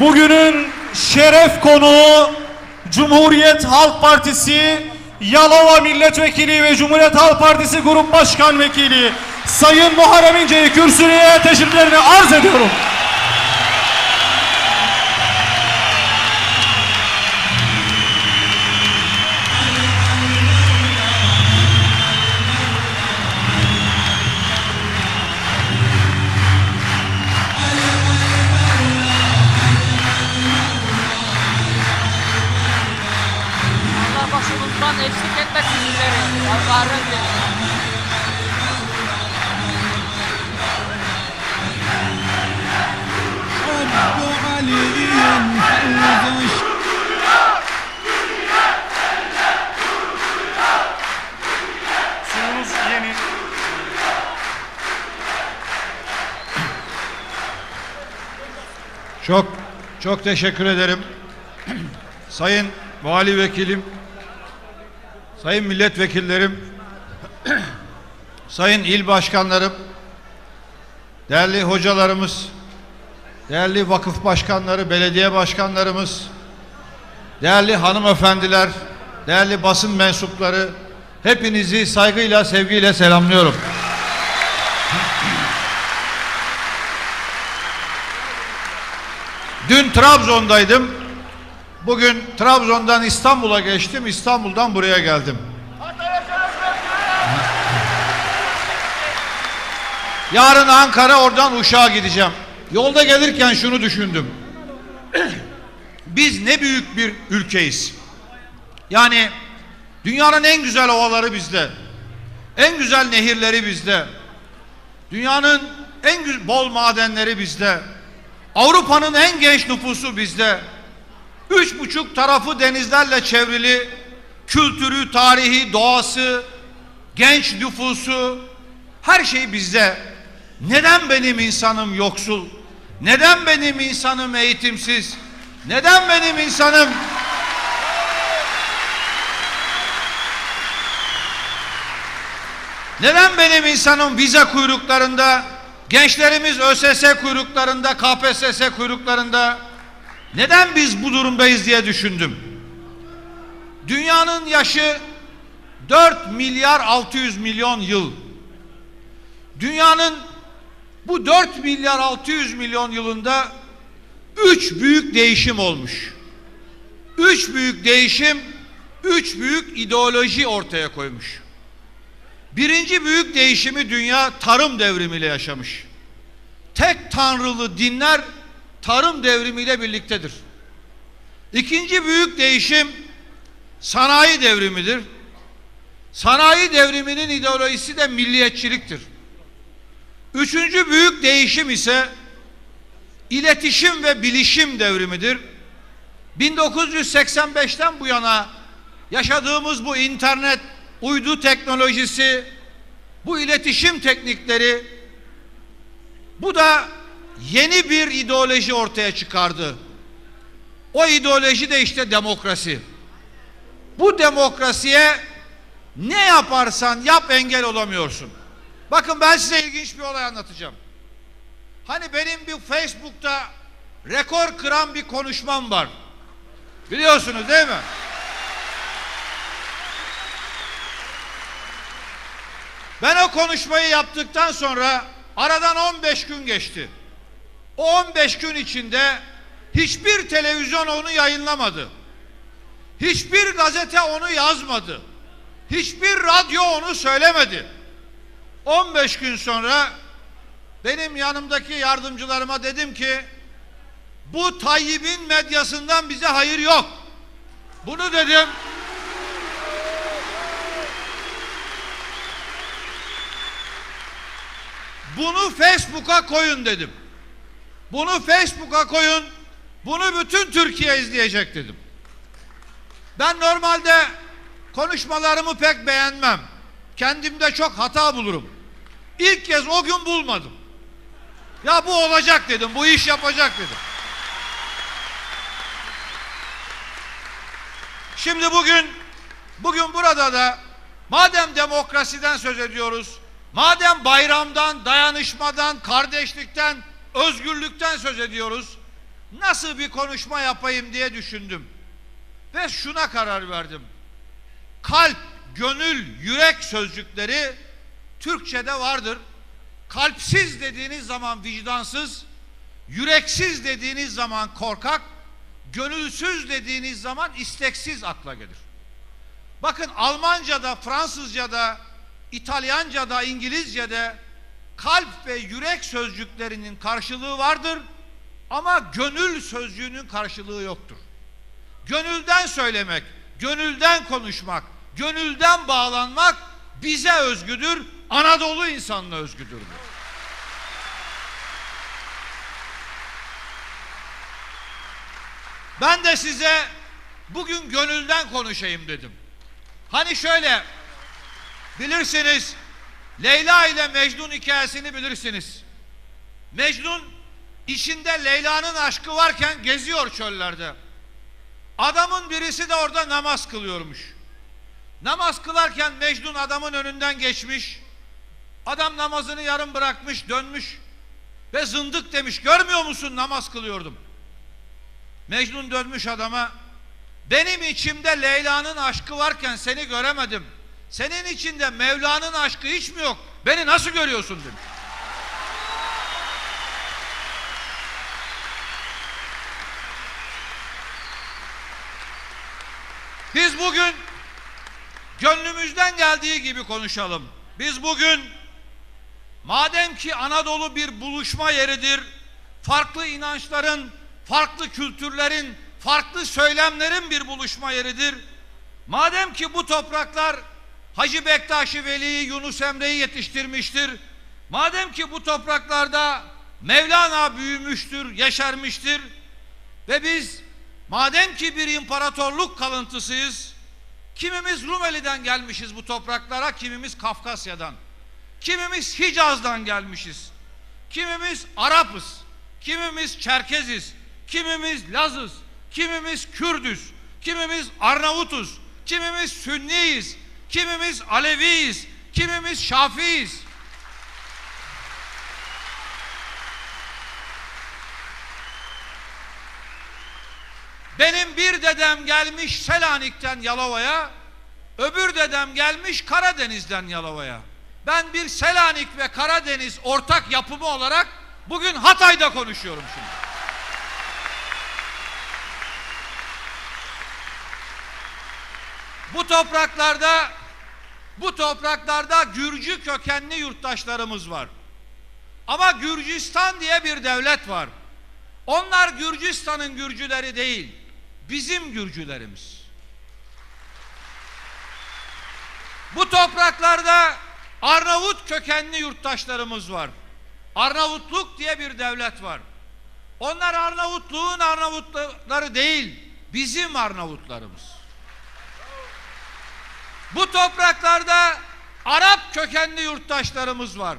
Bugünün şeref konuğu Cumhuriyet Halk Partisi Yalova Milletvekili ve Cumhuriyet Halk Partisi Grup Başkan Vekili Sayın Muharrem İnce'yi kürsüye teşriflerini arz ediyorum. Çok çok teşekkür ederim. Sayın Vali Vekilim, Sayın Milletvekillerim, Sayın İl Başkanlarım, değerli hocalarımız, değerli vakıf başkanları, belediye başkanlarımız, değerli hanımefendiler, değerli basın mensupları, hepinizi saygıyla, sevgiyle selamlıyorum. Dün Trabzon'daydım. Bugün Trabzon'dan İstanbul'a geçtim. İstanbul'dan buraya geldim. Yarın Ankara oradan Uşak'a gideceğim. Yolda gelirken şunu düşündüm. Biz ne büyük bir ülkeyiz. Yani dünyanın en güzel ovaları bizde. En güzel nehirleri bizde. Dünyanın en bol madenleri bizde. Avrupa'nın en genç nüfusu bizde. Üç buçuk tarafı denizlerle çevrili, kültürü, tarihi, doğası, genç nüfusu, her şey bizde. Neden benim insanım yoksul? Neden benim insanım eğitimsiz? Neden benim insanım Neden benim insanım vize kuyruklarında, gençlerimiz ÖSS kuyruklarında, KPSS kuyruklarında? Neden biz bu durumdayız diye düşündüm. Dünyanın yaşı 4 milyar 600 milyon yıl. Dünyanın bu 4 milyar 600 milyon yılında üç büyük değişim olmuş. Üç büyük değişim, üç büyük ideoloji ortaya koymuş. Birinci büyük değişimi dünya tarım devrimiyle yaşamış. Tek tanrılı dinler tarım devrimiyle birliktedir. İkinci büyük değişim sanayi devrimidir. Sanayi devriminin ideolojisi de milliyetçiliktir. Üçüncü büyük değişim ise iletişim ve bilişim devrimidir. 1985'ten bu yana yaşadığımız bu internet, uydu teknolojisi, bu iletişim teknikleri bu da yeni bir ideoloji ortaya çıkardı. O ideoloji de işte demokrasi. Bu demokrasiye ne yaparsan yap engel olamıyorsun. Bakın ben size ilginç bir olay anlatacağım. Hani benim bir Facebook'ta rekor kıran bir konuşmam var. Biliyorsunuz değil mi? Ben o konuşmayı yaptıktan sonra aradan 15 gün geçti. O 15 gün içinde hiçbir televizyon onu yayınlamadı. Hiçbir gazete onu yazmadı. Hiçbir radyo onu söylemedi. 15 gün sonra benim yanımdaki yardımcılarıma dedim ki bu Tayyip'in medyasından bize hayır yok. Bunu dedim. Bunu Facebook'a koyun dedim. Bunu Facebook'a koyun. Bunu bütün Türkiye izleyecek dedim. Ben normalde konuşmalarımı pek beğenmem. Kendimde çok hata bulurum. İlk kez o gün bulmadım. Ya bu olacak dedim. Bu iş yapacak dedim. Şimdi bugün bugün burada da madem demokrasiden söz ediyoruz, madem bayramdan, dayanışmadan, kardeşlikten, özgürlükten söz ediyoruz, nasıl bir konuşma yapayım diye düşündüm. Ve şuna karar verdim. Kalp, gönül, yürek sözcükleri Türkçe'de vardır. Kalpsiz dediğiniz zaman vicdansız, yüreksiz dediğiniz zaman korkak, gönülsüz dediğiniz zaman isteksiz akla gelir. Bakın Almanca'da, Fransızca'da, İtalyanca'da, İngilizce'de kalp ve yürek sözcüklerinin karşılığı vardır ama gönül sözcüğünün karşılığı yoktur. Gönülden söylemek, gönülden konuşmak, gönülden bağlanmak bize özgüdür, Anadolu insanına özgüdür. Ben de size bugün gönülden konuşayım dedim. Hani şöyle bilirsiniz Leyla ile Mecnun hikayesini bilirsiniz. Mecnun içinde Leyla'nın aşkı varken geziyor çöllerde. Adamın birisi de orada namaz kılıyormuş. Namaz kılarken Mecnun adamın önünden geçmiş. Adam namazını yarım bırakmış, dönmüş ve zındık demiş. Görmüyor musun namaz kılıyordum. Mecnun dönmüş adama. Benim içimde Leyla'nın aşkı varken seni göremedim. Senin içinde Mevla'nın aşkı hiç mi yok? Beni nasıl görüyorsun demiş. Biz bugün gönlümüzden geldiği gibi konuşalım. Biz bugün madem ki Anadolu bir buluşma yeridir, farklı inançların, farklı kültürlerin, farklı söylemlerin bir buluşma yeridir. Madem ki bu topraklar Hacı Bektaşi Veli'yi, Yunus Emre'yi yetiştirmiştir. Madem ki bu topraklarda Mevlana büyümüştür, yeşermiştir ve biz madem ki bir imparatorluk kalıntısıyız, kimimiz Rumeli'den gelmişiz bu topraklara, kimimiz Kafkasya'dan, kimimiz Hicaz'dan gelmişiz, kimimiz Arapız, kimimiz Çerkeziz, kimimiz Lazız, kimimiz Kürdüz, kimimiz Arnavutuz, kimimiz Sünniyiz, kimimiz Aleviyiz, kimimiz Şafiiyiz. Benim bir dedem gelmiş Selanik'ten Yalova'ya, öbür dedem gelmiş Karadeniz'den Yalova'ya. Ben bir Selanik ve Karadeniz ortak yapımı olarak bugün Hatay'da konuşuyorum şimdi. Bu topraklarda bu topraklarda Gürcü kökenli yurttaşlarımız var. Ama Gürcistan diye bir devlet var. Onlar Gürcistan'ın Gürcüleri değil, bizim Gürcülerimiz. Bu topraklarda Arnavut kökenli yurttaşlarımız var. Arnavutluk diye bir devlet var. Onlar Arnavutluğun Arnavutları değil, bizim Arnavutlarımız. Bu topraklarda Arap kökenli yurttaşlarımız var.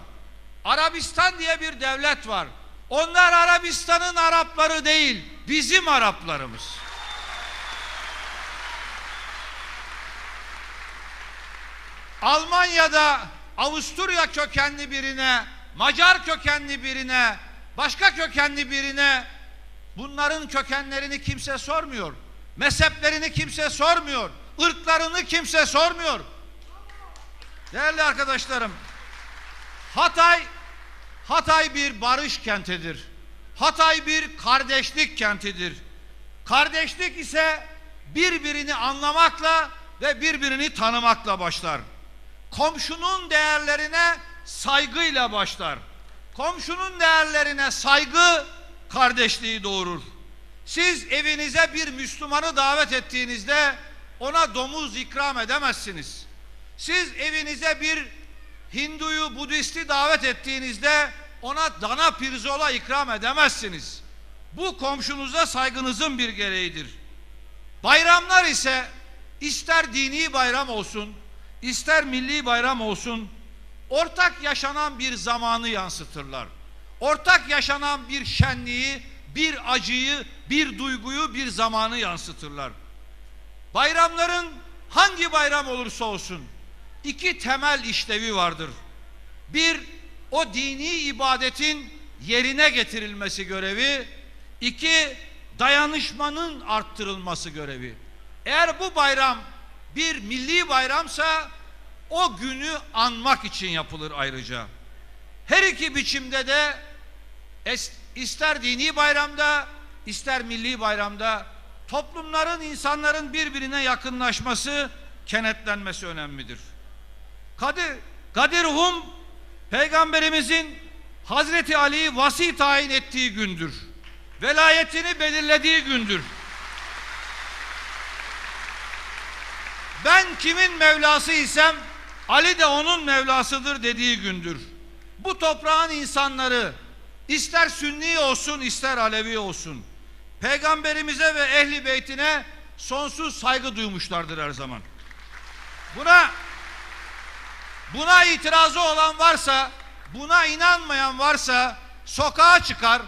Arabistan diye bir devlet var. Onlar Arabistan'ın Arapları değil, bizim Araplarımız. Almanya'da Avusturya kökenli birine, Macar kökenli birine, başka kökenli birine bunların kökenlerini kimse sormuyor. Mezheplerini kimse sormuyor. Irklarını kimse sormuyor. Değerli arkadaşlarım, Hatay Hatay bir barış kentidir. Hatay bir kardeşlik kentidir. Kardeşlik ise birbirini anlamakla ve birbirini tanımakla başlar. Komşunun değerlerine saygıyla başlar. Komşunun değerlerine saygı kardeşliği doğurur. Siz evinize bir Müslümanı davet ettiğinizde ona domuz ikram edemezsiniz. Siz evinize bir Hinduyu, Budisti davet ettiğinizde ona dana pirzola ikram edemezsiniz. Bu komşunuza saygınızın bir gereğidir. Bayramlar ise ister dini bayram olsun, ister milli bayram olsun, ortak yaşanan bir zamanı yansıtırlar. Ortak yaşanan bir şenliği, bir acıyı, bir duyguyu, bir zamanı yansıtırlar. Bayramların hangi bayram olursa olsun iki temel işlevi vardır. Bir, o dini ibadetin yerine getirilmesi görevi. İki, dayanışmanın arttırılması görevi. Eğer bu bayram bir milli bayramsa o günü anmak için yapılır ayrıca. Her iki biçimde de ister dini bayramda ister milli bayramda toplumların insanların birbirine yakınlaşması kenetlenmesi önemlidir. Kadir, Kadir Hum peygamberimizin Hazreti Ali'yi vasi tayin ettiği gündür. Velayetini belirlediği gündür. Ben kimin Mevlası isem Ali de onun Mevlasıdır dediği gündür. Bu toprağın insanları ister Sünni olsun ister Alevi olsun peygamberimize ve ehli beytine sonsuz saygı duymuşlardır her zaman. Buna buna itirazı olan varsa, buna inanmayan varsa sokağa çıkar.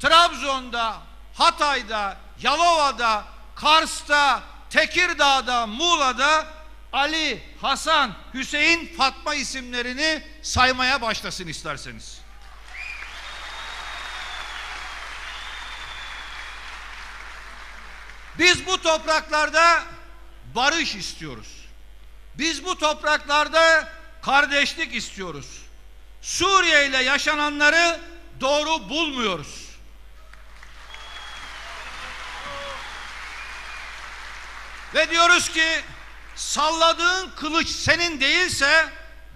Trabzon'da, Hatay'da, Yalova'da, Kars'ta, Tekirdağ'da, Muğla'da Ali, Hasan, Hüseyin, Fatma isimlerini saymaya başlasın isterseniz. Biz bu topraklarda barış istiyoruz. Biz bu topraklarda kardeşlik istiyoruz. Suriye ile yaşananları doğru bulmuyoruz. Ve diyoruz ki salladığın kılıç senin değilse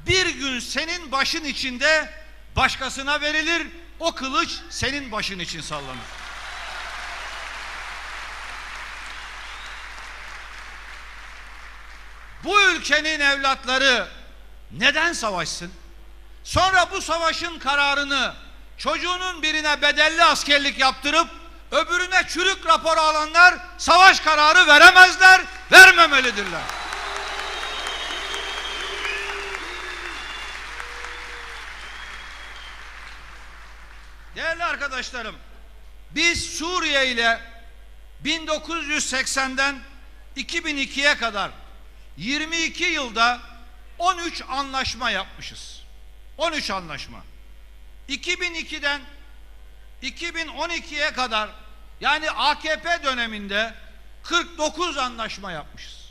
bir gün senin başın içinde başkasına verilir. O kılıç senin başın için sallanır. Bu ülkenin evlatları neden savaşsın? Sonra bu savaşın kararını çocuğunun birine bedelli askerlik yaptırıp öbürüne çürük raporu alanlar savaş kararı veremezler, vermemelidirler. Değerli arkadaşlarım, biz Suriye ile 1980'den 2002'ye kadar 22 yılda 13 anlaşma yapmışız. 13 anlaşma. 2002'den 2012'ye kadar yani AKP döneminde 49 anlaşma yapmışız.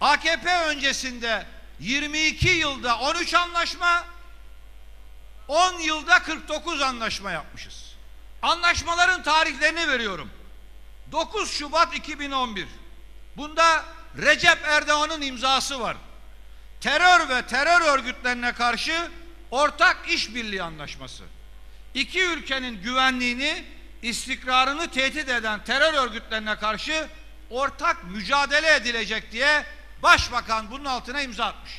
AKP öncesinde 22 yılda 13 anlaşma 10 yılda 49 anlaşma yapmışız. Anlaşmaların tarihlerini veriyorum. 9 Şubat 2011. Bunda Recep Erdoğan'ın imzası var. Terör ve terör örgütlerine karşı ortak işbirliği anlaşması. İki ülkenin güvenliğini, istikrarını tehdit eden terör örgütlerine karşı ortak mücadele edilecek diye Başbakan bunun altına imza atmış.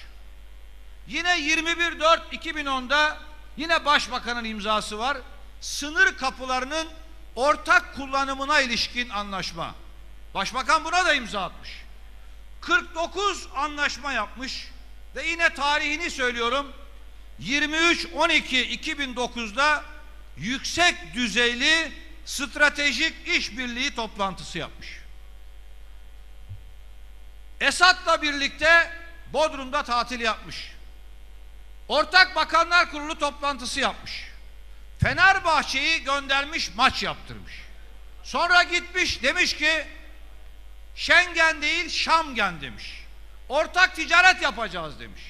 Yine 21.4.2010'da yine Başbakanın imzası var. Sınır kapılarının ortak kullanımına ilişkin anlaşma. Başbakan buna da imza atmış. 49 anlaşma yapmış ve yine tarihini söylüyorum. 23-12-2009'da yüksek düzeyli stratejik işbirliği toplantısı yapmış. Esad'la birlikte Bodrum'da tatil yapmış. Ortak Bakanlar Kurulu toplantısı yapmış. Fenerbahçe'yi göndermiş maç yaptırmış. Sonra gitmiş demiş ki Schengen değil Şamgen demiş. Ortak ticaret yapacağız demiş.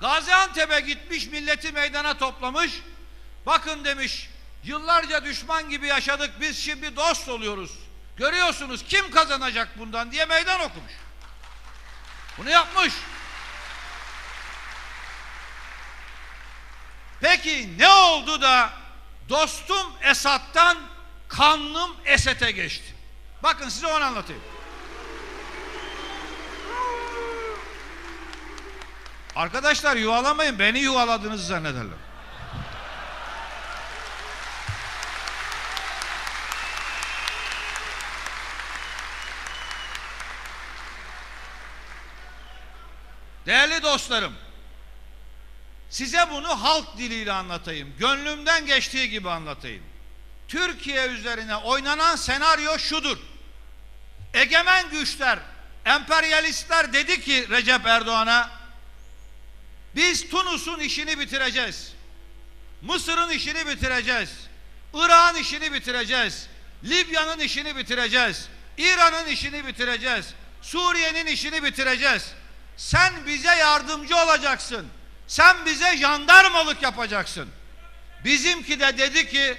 Gaziantep'e gitmiş milleti meydana toplamış. Bakın demiş yıllarca düşman gibi yaşadık biz şimdi dost oluyoruz. Görüyorsunuz kim kazanacak bundan diye meydan okumuş. Bunu yapmış. Peki ne oldu da dostum Esat'tan kanlım Eset'e geçti? Bakın size onu anlatayım. Arkadaşlar yuvalamayın beni yuvaladığınızı zannederler. Değerli dostlarım, size bunu halk diliyle anlatayım. Gönlümden geçtiği gibi anlatayım. Türkiye üzerine oynanan senaryo şudur. Egemen güçler, emperyalistler dedi ki Recep Erdoğan'a biz Tunus'un işini bitireceğiz. Mısır'ın işini bitireceğiz. Irak'ın işini bitireceğiz. Libya'nın işini bitireceğiz. İran'ın işini bitireceğiz. Suriye'nin işini bitireceğiz. Sen bize yardımcı olacaksın. Sen bize jandarmalık yapacaksın. Bizimki de dedi ki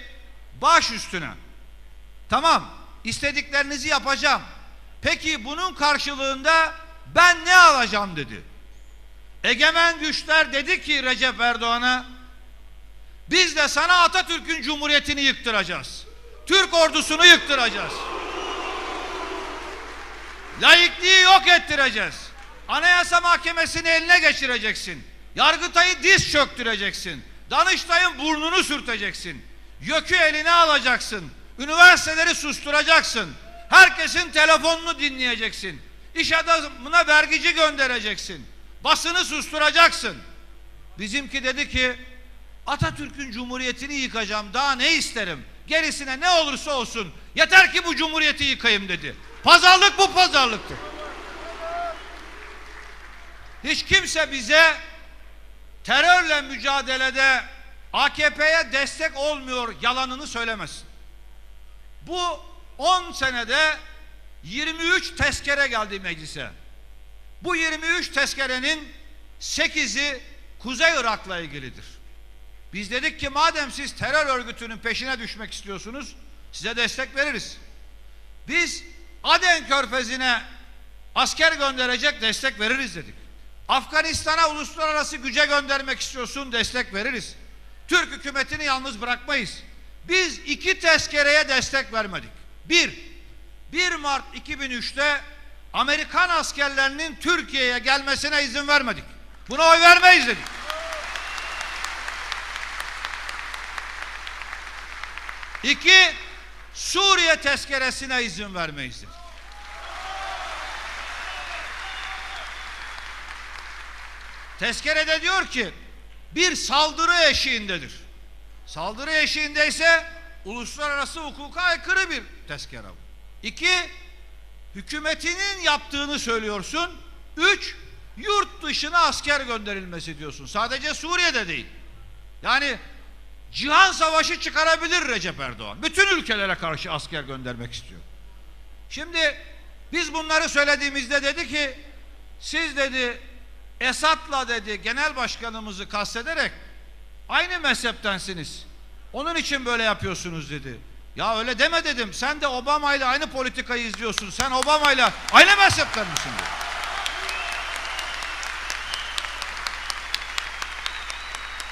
baş üstüne. Tamam istediklerinizi yapacağım. Peki bunun karşılığında ben ne alacağım dedi. Egemen güçler dedi ki Recep Erdoğan'a biz de sana Atatürk'ün cumhuriyetini yıktıracağız. Türk ordusunu yıktıracağız. Laikliği yok ettireceğiz. Anayasa Mahkemesi'ni eline geçireceksin. Yargıtay'ı diz çöktüreceksin. Danıştay'ın burnunu sürteceksin. Yökü eline alacaksın. Üniversiteleri susturacaksın. Herkesin telefonunu dinleyeceksin. İş adamına vergici göndereceksin. Basını susturacaksın. Bizimki dedi ki Atatürk'ün cumhuriyetini yıkacağım. Daha ne isterim? Gerisine ne olursa olsun. Yeter ki bu cumhuriyeti yıkayım dedi. Pazarlık bu pazarlıktır. Hiç kimse bize terörle mücadelede AKP'ye destek olmuyor yalanını söylemesin. Bu 10 senede 23 tezkere geldi meclise. Bu 23 tezkerenin 8'i Kuzey Irak'la ilgilidir. Biz dedik ki madem siz terör örgütünün peşine düşmek istiyorsunuz size destek veririz. Biz Aden Körfezi'ne asker gönderecek destek veririz dedik. Afganistan'a uluslararası güce göndermek istiyorsun destek veririz. Türk hükümetini yalnız bırakmayız. Biz iki tezkereye destek vermedik. Bir, 1 Mart 2003'te Amerikan askerlerinin Türkiye'ye gelmesine izin vermedik. Buna oy vermeyiz dedik. İki, Suriye tezkeresine izin vermeyiz dedik. Tezkerede diyor ki bir saldırı eşiğindedir. Saldırı eşiğindeyse uluslararası hukuka aykırı bir tezkere bu. İki, hükümetinin yaptığını söylüyorsun. Üç, yurt dışına asker gönderilmesi diyorsun. Sadece Suriye'de değil. Yani cihan savaşı çıkarabilir Recep Erdoğan. Bütün ülkelere karşı asker göndermek istiyor. Şimdi biz bunları söylediğimizde dedi ki siz dedi Esat'la dedi genel başkanımızı kastederek aynı mezheptensiniz. Onun için böyle yapıyorsunuz dedi. Ya öyle deme dedim. Sen de Obama ile aynı politikayı izliyorsun. Sen Obama ile aynı mezhepten misin? dedi.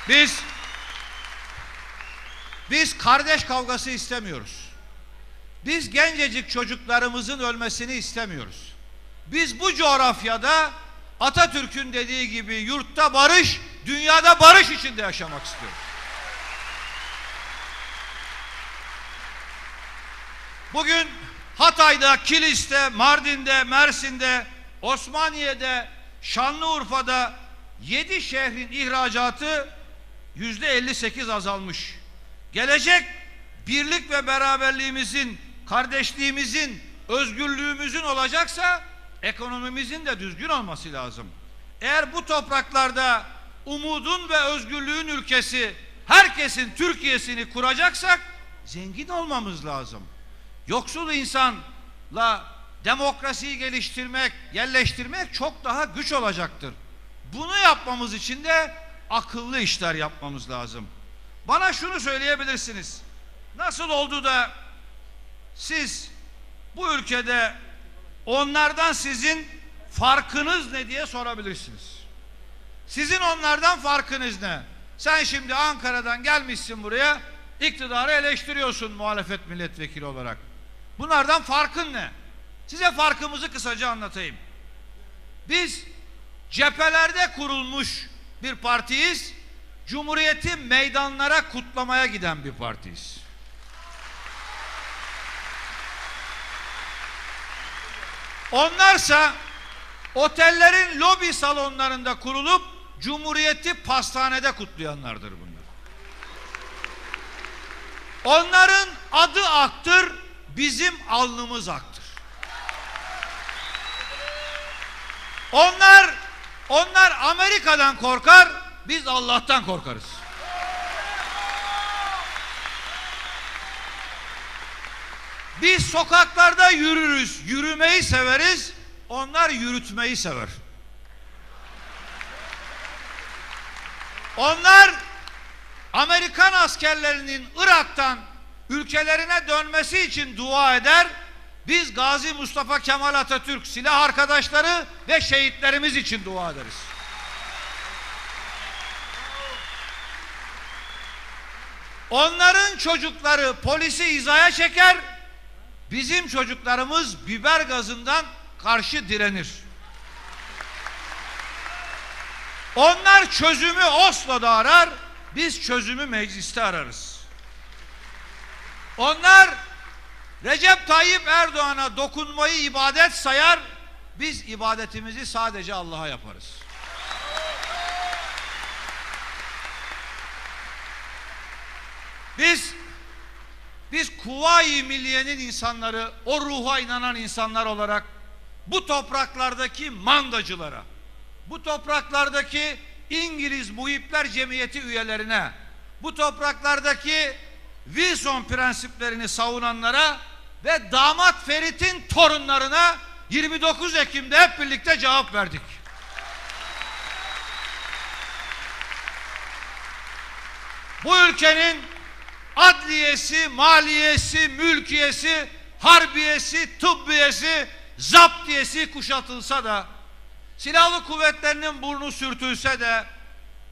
Biz biz kardeş kavgası istemiyoruz. Biz gencecik çocuklarımızın ölmesini istemiyoruz. Biz bu coğrafyada Atatürk'ün dediği gibi yurtta barış, dünyada barış içinde yaşamak istiyoruz. Bugün Hatay'da, Kilis'te, Mardin'de, Mersin'de, Osmaniye'de, Şanlıurfa'da 7 şehrin ihracatı yüzde 58 azalmış. Gelecek birlik ve beraberliğimizin, kardeşliğimizin, özgürlüğümüzün olacaksa ekonomimizin de düzgün olması lazım. Eğer bu topraklarda umudun ve özgürlüğün ülkesi, herkesin Türkiye'sini kuracaksak zengin olmamız lazım. Yoksul insanla demokrasiyi geliştirmek, yerleştirmek çok daha güç olacaktır. Bunu yapmamız için de akıllı işler yapmamız lazım. Bana şunu söyleyebilirsiniz. Nasıl oldu da siz bu ülkede onlardan sizin farkınız ne diye sorabilirsiniz. Sizin onlardan farkınız ne? Sen şimdi Ankara'dan gelmişsin buraya iktidarı eleştiriyorsun muhalefet milletvekili olarak. Bunlardan farkın ne? Size farkımızı kısaca anlatayım. Biz cephelerde kurulmuş bir partiyiz. Cumhuriyeti meydanlara kutlamaya giden bir partiyiz. Onlarsa otellerin lobi salonlarında kurulup Cumhuriyeti pastanede kutlayanlardır bunlar. Onların adı aktır, bizim alnımız aktır. Onlar onlar Amerika'dan korkar, biz Allah'tan korkarız. Biz sokaklarda yürürüz, yürümeyi severiz. Onlar yürütmeyi sever. Onlar Amerikan askerlerinin Irak'tan ülkelerine dönmesi için dua eder. Biz Gazi Mustafa Kemal Atatürk silah arkadaşları ve şehitlerimiz için dua ederiz. Onların çocukları polisi izaya çeker. Bizim çocuklarımız biber gazından karşı direnir. Onlar çözümü Oslo'da arar, biz çözümü mecliste ararız. Onlar Recep Tayyip Erdoğan'a dokunmayı ibadet sayar, biz ibadetimizi sadece Allah'a yaparız. Biz biz Kuvayi Milliye'nin insanları, o ruha inanan insanlar olarak bu topraklardaki mandacılara, bu topraklardaki İngiliz Muhipler Cemiyeti üyelerine, bu topraklardaki Wilson prensiplerini savunanlara ve damat Ferit'in torunlarına 29 Ekim'de hep birlikte cevap verdik. Bu ülkenin adliyesi, maliyesi, mülkiyesi, harbiyesi, tıbbiyesi, zaptiyesi kuşatılsa da, silahlı kuvvetlerinin burnu sürtülse de,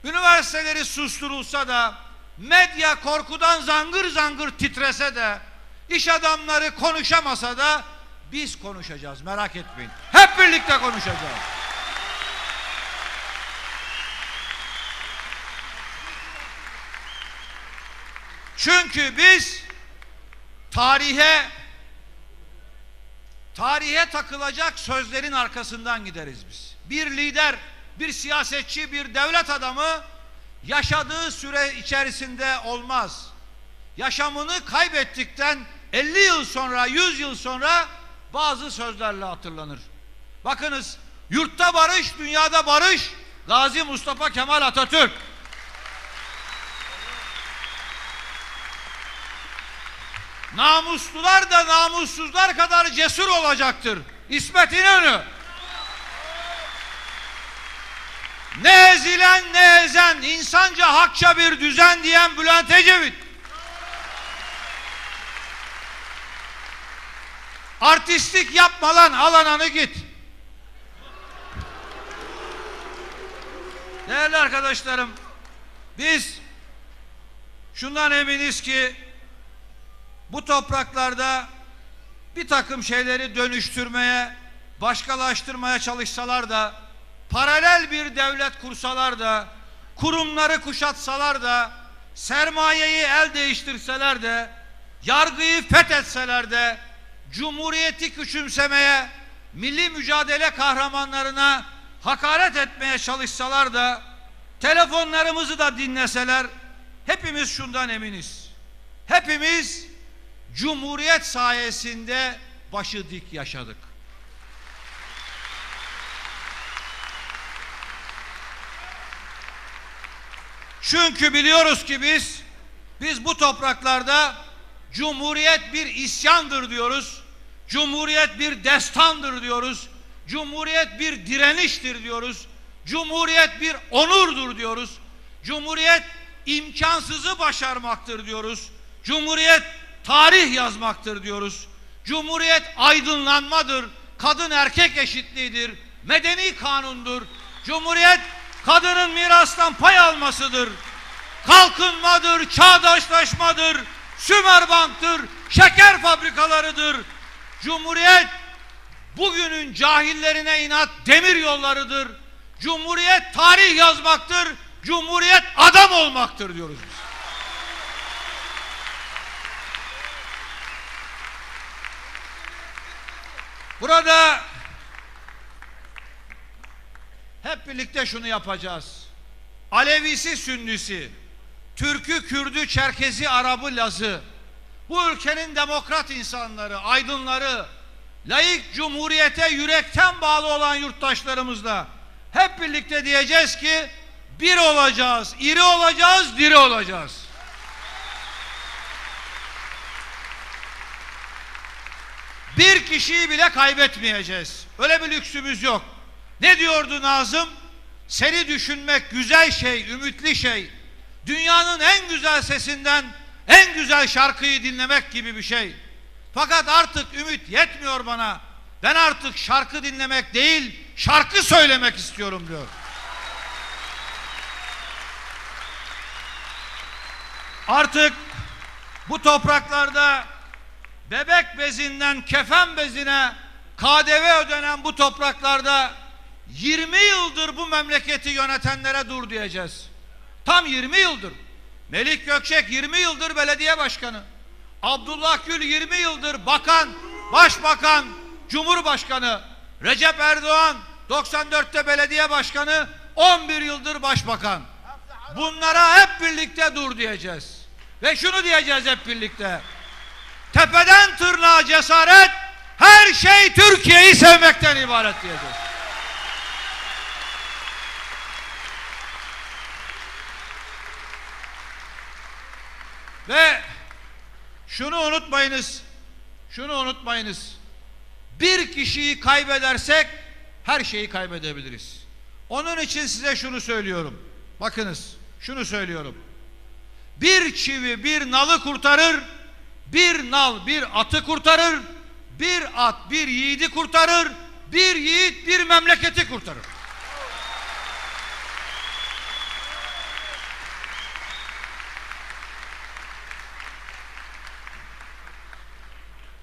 üniversiteleri susturulsa da, medya korkudan zangır zangır titrese de, iş adamları konuşamasa da, biz konuşacağız merak etmeyin. Hep birlikte konuşacağız. Çünkü biz tarihe tarihe takılacak sözlerin arkasından gideriz biz. Bir lider, bir siyasetçi, bir devlet adamı yaşadığı süre içerisinde olmaz. Yaşamını kaybettikten 50 yıl sonra, 100 yıl sonra bazı sözlerle hatırlanır. Bakınız, yurtta barış, dünyada barış, Gazi Mustafa Kemal Atatürk. Namuslular da namussuzlar kadar cesur olacaktır. İsmet İnönü. Ne ezilen ne ezen, insanca hakça bir düzen diyen Bülent Ecevit. Artistlik yapma lan al ananı git. Değerli arkadaşlarım, biz şundan eminiz ki bu topraklarda bir takım şeyleri dönüştürmeye, başkalaştırmaya çalışsalar da, paralel bir devlet kursalar da, kurumları kuşatsalar da, sermayeyi el değiştirseler de, yargıyı fethetseler de, cumhuriyeti küçümsemeye, milli mücadele kahramanlarına hakaret etmeye çalışsalar da, telefonlarımızı da dinleseler, hepimiz şundan eminiz. Hepimiz Cumhuriyet sayesinde başı dik yaşadık. Çünkü biliyoruz ki biz biz bu topraklarda Cumhuriyet bir isyandır diyoruz. Cumhuriyet bir destandır diyoruz. Cumhuriyet bir direniştir diyoruz. Cumhuriyet bir onurdur diyoruz. Cumhuriyet imkansızı başarmaktır diyoruz. Cumhuriyet tarih yazmaktır diyoruz. Cumhuriyet aydınlanmadır, kadın erkek eşitliğidir, medeni kanundur. Cumhuriyet kadının mirastan pay almasıdır. Kalkınmadır, çağdaşlaşmadır, Sümerbank'tır, şeker fabrikalarıdır. Cumhuriyet bugünün cahillerine inat demir yollarıdır. Cumhuriyet tarih yazmaktır, Cumhuriyet adam olmaktır diyoruz biz. Burada hep birlikte şunu yapacağız. Alevisi, Sünnisi, Türkü, Kürdü, Çerkezi, Arabı, Lazı, bu ülkenin demokrat insanları, aydınları, layık cumhuriyete yürekten bağlı olan yurttaşlarımızla hep birlikte diyeceğiz ki bir olacağız, iri olacağız, diri olacağız. bir kişiyi bile kaybetmeyeceğiz. Öyle bir lüksümüz yok. Ne diyordu Nazım? Seni düşünmek güzel şey, ümitli şey. Dünyanın en güzel sesinden en güzel şarkıyı dinlemek gibi bir şey. Fakat artık ümit yetmiyor bana. Ben artık şarkı dinlemek değil, şarkı söylemek istiyorum diyor. Artık bu topraklarda bebek bezinden kefen bezine KDV ödenen bu topraklarda 20 yıldır bu memleketi yönetenlere dur diyeceğiz. Tam 20 yıldır. Melik Gökçek 20 yıldır belediye başkanı. Abdullah Gül 20 yıldır bakan, başbakan, cumhurbaşkanı. Recep Erdoğan 94'te belediye başkanı, 11 yıldır başbakan. Bunlara hep birlikte dur diyeceğiz. Ve şunu diyeceğiz hep birlikte. Tepeden tırnağa cesaret, her şey Türkiye'yi sevmekten ibaret diyeceğiz. Ve şunu unutmayınız. Şunu unutmayınız. Bir kişiyi kaybedersek her şeyi kaybedebiliriz. Onun için size şunu söylüyorum. Bakınız, şunu söylüyorum. Bir çivi bir nalı kurtarır, bir nal bir atı kurtarır, bir at bir yiğidi kurtarır, bir yiğit bir memleketi kurtarır.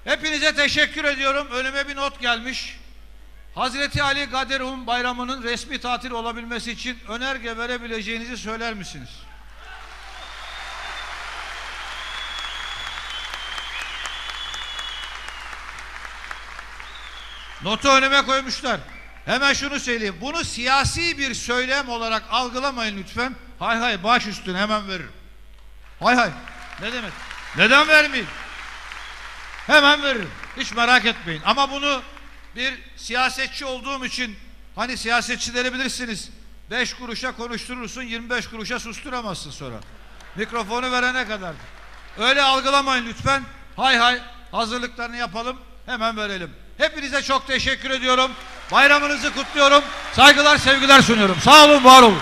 Hepinize teşekkür ediyorum. Önüme bir not gelmiş. Hazreti Ali Gaderhum bayramının resmi tatil olabilmesi için önerge verebileceğinizi söyler misiniz? Notu önüme koymuşlar. Hemen şunu söyleyeyim. Bunu siyasi bir söylem olarak algılamayın lütfen. Hay hay baş üstüne hemen veririm. Hay hay. Ne demek? Neden vermeyeyim? Hemen veririm. Hiç merak etmeyin. Ama bunu bir siyasetçi olduğum için hani siyasetçileri bilirsiniz. 5 kuruşa konuşturursun 25 kuruşa susturamazsın sonra. Mikrofonu verene kadar. Öyle algılamayın lütfen. Hay hay hazırlıklarını yapalım hemen verelim. Hepinize çok teşekkür ediyorum. Bayramınızı kutluyorum. Saygılar sevgiler sunuyorum. Sağ olun var olun.